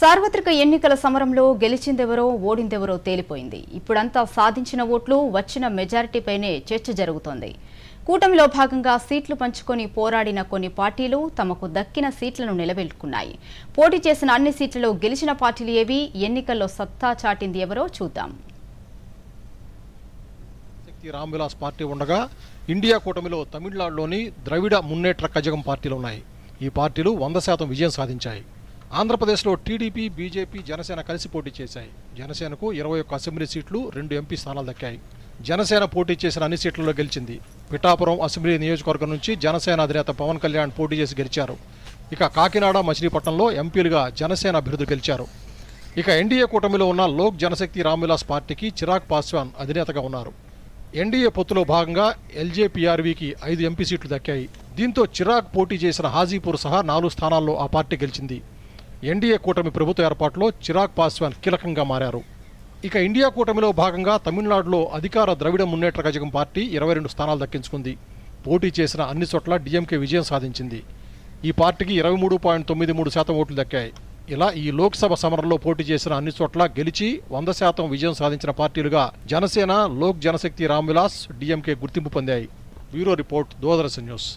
సార్వత్రిక ఎన్నికల సమరంలో గెలిచిందెవరో ఓడిందెవరో తేలిపోయింది. ఇప్పుడంతా సాధించిన ఓట్లు వచ్చిన మెజారిటీపైనే చర్చ జరుగుతోంది. కూటమిలో భాగంగా సీట్లు పంచుకొని పోరాడిన కొన్ని పార్టీలు తమకు దక్కిన సీట్లను నిలబెట్టుకున్నాయి. పోటీ చేసిన అన్ని సీట్లలో గెలిచిన పార్టీలు ఏవి ఎన్నికల్లో సత్తా చాటింది ఎవరో చూద్దాం. రామ్విలాస్ పార్టీ ఉండగా ఇండియా కూటమిలో తమిళనాడులోని ద్రవిడ మున్నేట్ర కజగం పార్టీలు ఉన్నాయి. ఈ పార్టీలు వంద శాతం విజయం సాధించాయి. ఆంధ్రప్రదేశ్లో టీడీపీ బీజేపీ జనసేన కలిసి పోటీ చేశాయి. జనసేనకు ఇరవై ఒక్క అసెంబ్లీ సీట్లు రెండు ఎంపీ స్థానాలు దక్కాయి. జనసేన పోటీ చేసిన అన్ని సీట్లలో గెలిచింది. పిఠాపురం అసెంబ్లీ నియోజకవర్గం నుంచి జనసేన అధినేత పవన్ కళ్యాణ్ పోటీ చేసి గెలిచారు. ఇక కాకినాడ మచిలీపట్నంలో ఎంపీలుగా జనసేన అభ్యర్థులు గెలిచారు. ఇక ఎన్డీఏ కూటమిలో ఉన్న లోక్ జనశక్తి రామ్విలాస్ పార్టీకి చిరాగ్ పాస్వాన్ అధినేతగా ఉన్నారు. ఎన్డీఏ పొత్తులో భాగంగా ఎల్జేపీఆర్వీకి ఐదు ఎంపీ సీట్లు దక్కాయి. దీంతో చిరాగ్ పోటీ చేసిన హాజీపూర్ సహా నాలుగు స్థానాల్లో ఆ పార్టీ గెలిచింది. ఎన్డీఏ కూటమి ప్రభుత్వ ఏర్పాటులో చిరాగ్ పాస్వాన్ కీలకంగా మారారు. ఇక ఇండియా కూటమిలో భాగంగా తమిళనాడులో అధికార ద్రవిడ మున్నేట్ర కజగం పార్టీ ఇరవై రెండు స్థానాలు దక్కించుకుంది. పోటీ చేసిన అన్ని చోట్ల డీఎంకే విజయం సాధించింది. ఈ పార్టీకి ఇరవై మూడు పాయింట్ తొమ్మిది మూడు శాతం ఓట్లు దక్కాయి. ఇలా ఈ లోక్సభ సమరంలో పోటీ చేసిన అన్ని చోట్ల గెలిచి వంద శాతం విజయం సాధించిన పార్టీలుగా జనసేన లోక్ జనశక్తి రామ్విలాస్ డీఎంకే గుర్తింపు పొందాయి. Bureau report Doordarshan news.